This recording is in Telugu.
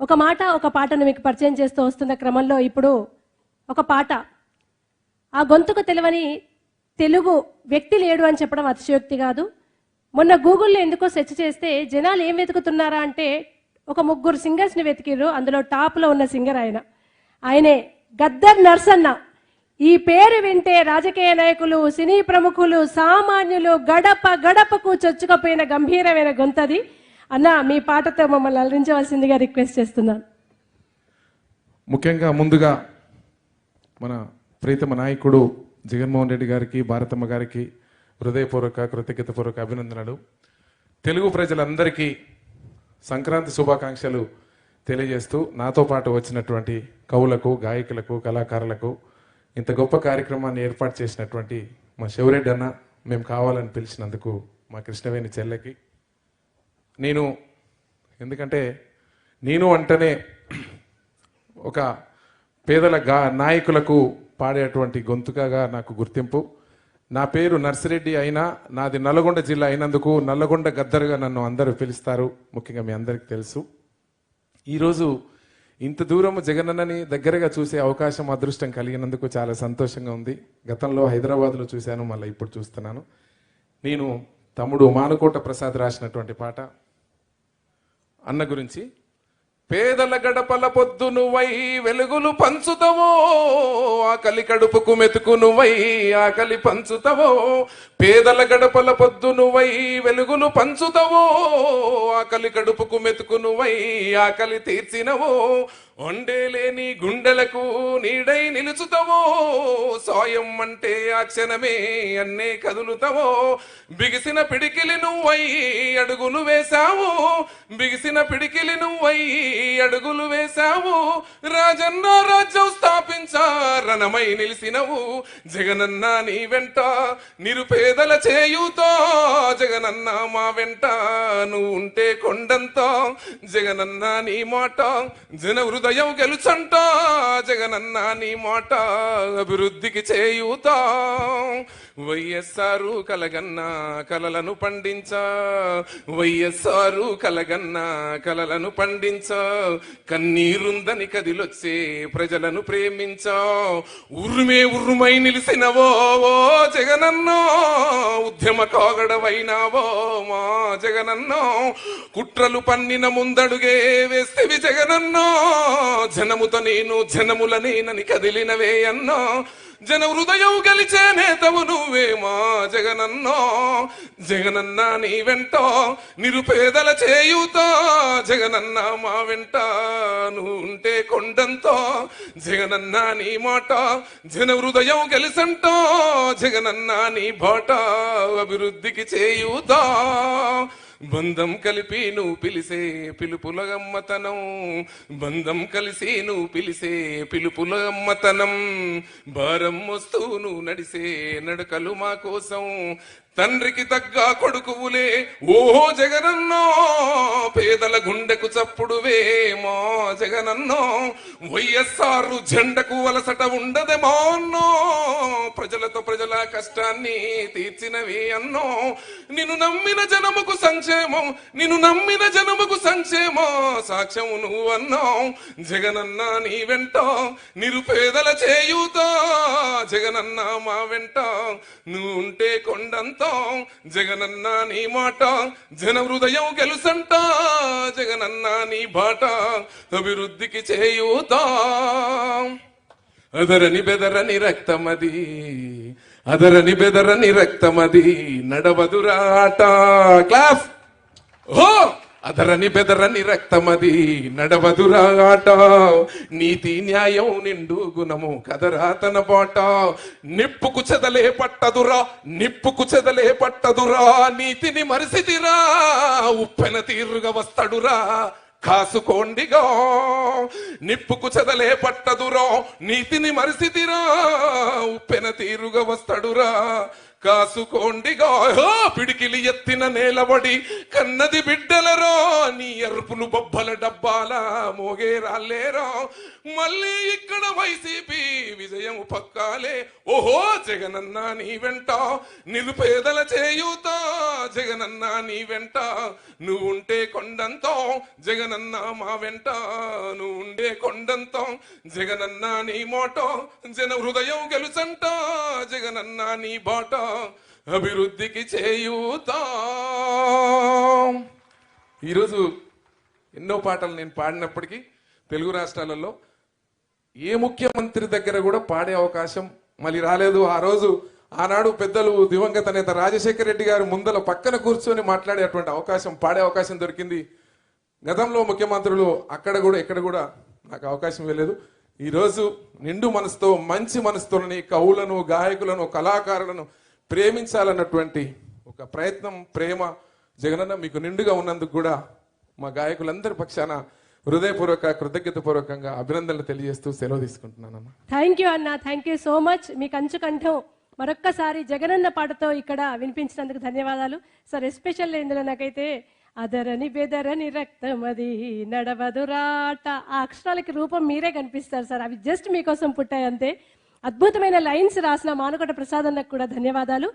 ఒక మాట ఒక పాటను మీకు పరిచయం చేస్తూ వస్తున్న క్రమంలో ఇప్పుడు ఒక పాట. ఆ గొంతుకు తెలివని తెలుగు వ్యక్తి లేడు అని చెప్పడం అతిశయోక్తి కాదు. మొన్న గూగుల్లో ఎందుకో సెర్చ్ చేస్తే జనాలు ఏం వెతుకుతున్నారా అంటే ఒక ముగ్గురు సింగర్స్ని వెతికిర్రు. అందులో టాప్లో ఉన్న సింగర్ ఆయన. ఆయనే గద్దర్ నర్సన్న. ఈ పేరు వింటే రాజకీయ నాయకులు సినీ ప్రముఖులు సామాన్యులు గడప గడపకు చొచ్చుకపోయిన గంభీరమైన గొంతది. అన్న మీ పాటతో మమ్మల్ని అలరించవలసిందిగా రిక్వెస్ట్ చేస్తున్నాను. ముఖ్యంగా ముందుగా మన ప్రీతమ నాయకుడు జగన్మోహన్ రెడ్డి గారికి భారతమ్మ గారికి హృదయపూర్వక కృతజ్ఞతపూర్వక అభినందనలు. తెలుగు ప్రజలందరికీ సంక్రాంతి శుభాకాంక్షలు తెలియజేస్తూ నాతో పాటు వచ్చినటువంటి కవులకు గాయకులకు కళాకారులకు ఇంత గొప్ప కార్యక్రమాన్ని ఏర్పాటు చేసినటువంటి మా శివరెడ్డి అన్న మేము కావాలని పిలిచినందుకు మా కృష్ణవేణి చెల్లెకి నేను ఎందుకంటే నేను అంటేనే ఒక పేదల గా నాయకులకు పాడేటువంటి గొంతుకగా నాకు గుర్తింపు. నా పేరు నర్సిరెడ్డి అయినా నాది నల్లగొండ జిల్లా అయినందుకు నల్లగొండ గద్దరుగా నన్ను అందరూ పిలుస్తారు. ముఖ్యంగా మీ అందరికీ తెలుసు. ఈరోజు ఇంత దూరం జగనన్నని దగ్గరగా చూసే అవకాశం అదృష్టం కలిగినందుకు చాలా సంతోషంగా ఉంది. గతంలో హైదరాబాద్లో చూశాను మళ్ళీ ఇప్పుడు చూస్తున్నాను. నేను తమ్ముడు మానుకోట ప్రసాద్ రాసినటువంటి పాట. అన్న గురించి పేదల గడపల పొద్దు నువ్వై వెలుగులు పంచుతవో ఆకలి కడుపుకు మెతుకు నువ్వై ఆకలి పంచుతవో పేదల గడపల పొద్దు నువ్వై వెలుగులు పంచుతవో ఆకలి కడుపుకు మెతుకు నువ్వై ఆకలి తీర్చినవో వండేలేని గుండెలకు నీడై నిలుచుతవో సాయం అంటే ఆ క్షణమే అన్నే కదులుతావో బిగిసిన పిడికిలి నువ్వై అడుగులు వేశావు బిగిసిన పిడికిలి నువ్వై అడుగులు వేశావు. రాజన్న రాజ్యం స్థాపించా రణమై నిలిసినవు. జగనన్న నీ వెంట నిరుపేదల చేయుతో. జగనన్న మా వెంట నువ్వు ఉంటే కొండంత. జగనన్న నీ మాట జన హృదయం గెలుచంట. జగనన్న నీ మాట అభివృద్ధికి చేయుతా. వైఎస్ఆర్ కలగన్న కలలను పండించ వైఎస్ఆరు కలగన్న కలలను పండించా. కన్నీరుందని కదిలొచ్చే ప్రజలను ప్రేమించా. ఉర్రుమే ఉర్రుమై నిలిసినవో ఓ జగనన్నో ఉద్యమ కాగడవైనావో మా జగనన్నో. కుట్రలు పన్నిన ముందడుగే వేస్తేవి జగనన్నో. జనముత నేను జనముల నేనని కదిలినవే అన్నో. జన హృదయం గెలిచే నేతవు నువ్వేమా జగనన్నో. జగనన్న నీ వెంట నిరుపేదల చేయుతో. జగనన్న మా వెంట నువ్వు ఉంటే కొండంతో. జగనన్న నీ మాట జన హృదయం గెలిసంటో. జగనన్న నీ బాట అభివృద్ధికి చేయుతా. బంధం కలిపి నువ్వు పిలిసే పిలుపులగమ్మతనం. బంధం కలిసి నువ్వు పిలిసే పిలుపులగమ్మతనం. భారం వస్తూ నువ్వు నడిసే నడకలు మా కోసం. తండ్రికి తగ్గ కొడుకువులే. ఓహో జగనన్నో పేదల గుండెకు చప్పుడువేమో జగనన్నో. వైఎస్ఆర్ జెండకు వలసట ఉండదేమో అన్నో. ప్రజలతో ప్రజల కష్టాన్ని తీర్చినవి అన్నో. నిన్ను నమ్మిన జనముకు సంక్షేమం నిన్ను నమ్మిన జనముకు సంక్షేమం సాక్ష్యం నువ్వు అన్నో. జగనన్న నీ వెంట నిరుపేదల చేయుతో జగనన్న మా వెంట నువ్వు ఉంటే కొండంత జగనన్న నీ మాట జన హృదయం గెలుసంట. జగనన్న నీ బాట అభివృద్ధికి చేయుతా. అదరని బెదరని రక్తమది అదరని బెదరని రక్తమది నడవదురాట. క్లాస్ హో! అదరని బెదరని రక్తమది నడవదురాట నీతి న్యాయం నిండు గుణము కదరా తన పాట నిప్పుకు చెదలే పట్టదురా నిప్పుకు చెదలే పట్టదురా. నీతిని మరిసిదిరా ఉప్పెన తీరుగా వస్తాడురా. కాసుకోండిగా నిప్పుకు చెదలే పట్టదురా నీతిని మరిసిదిరా ఉప్పెన తీరుగా వస్తాడురా. కాసుకోండిగా పిడికిలి ఎత్తిన నేలబడి కన్నది బిడ్డలరో నీ ఎరుపులు బొబ్బల డబ్బాల మోగే రాలేరో? మళ్ళీ ఇక్కడ వైసీపీ విజయం పక్కాలే ఓహో జగనన్న నీ వెంట నిలుపేదల చేయూత. జగనన్న నీ వెంట నువ్వుంటే కొండంతో. జగనన్న మా వెంట నువ్వుండే కొండంతో. జగనన్న నీ మోటో జన హృదయం గెలుచంట జగనన్న నీ బాట అభివృద్ధికి చేయూతా. ఈరోజు ఎన్నో పాటలు నేను పాడినప్పటికీ తెలుగు రాష్ట్రాలలో ఏ ముఖ్యమంత్రి దగ్గర కూడా పాడే అవకాశం మళ్ళీ రాలేదు. ఆ రోజు ఆనాడు పెద్దలు దివంగత నేత రాజశేఖర రెడ్డి గారు ముందల పక్కన కూర్చొని మాట్లాడేటువంటి అవకాశం పాడే అవకాశం దొరికింది. గతంలో ముఖ్యమంత్రులు అక్కడ కూడా ఎక్కడ కూడా నాకు అవకాశం ఇవ్వలేదు. ఈరోజు నిండు మనసుతో మంచి మనసుతోని కవులను గాయకులను కళాకారులను ప్రేమించాలన్నటువంటి ఒక ప్రయత్నం ప్రేమ జగనన్న మీకు నిండుగా ఉన్నందుకు కూడా మా గాయకులందరి పక్షాన హృదయపూర్వక కృతజ్ఞతపూర్వకంగా అభినందనలు తెలియజేస్తూ సెలవు తీసుకుంటున్నానమ్మా. థ్యాంక్ యూ అన్న. థ్యాంక్ యూ సో మచ్ మీ కంచు కంఠం మరొక్కసారి జగనన్న పాటతో ఇక్కడ వినిపించినందుకు ధన్యవాదాలు. సార్ ఎస్పెషల్ ఇందులో నాకైతే అదరని బెదరని రక్తమది నడవదురాట ఆ అక్షరాలకి రూపం మీరే కనిపిస్తారు సార్ అవి జస్ట్ మీకోసం పుట్టాయి అంతే అద్భుతమైన లైన్స్ రాసిన మానుకోట ప్రసాద్ అన్నకు కూడా ధన్యవాదాలు.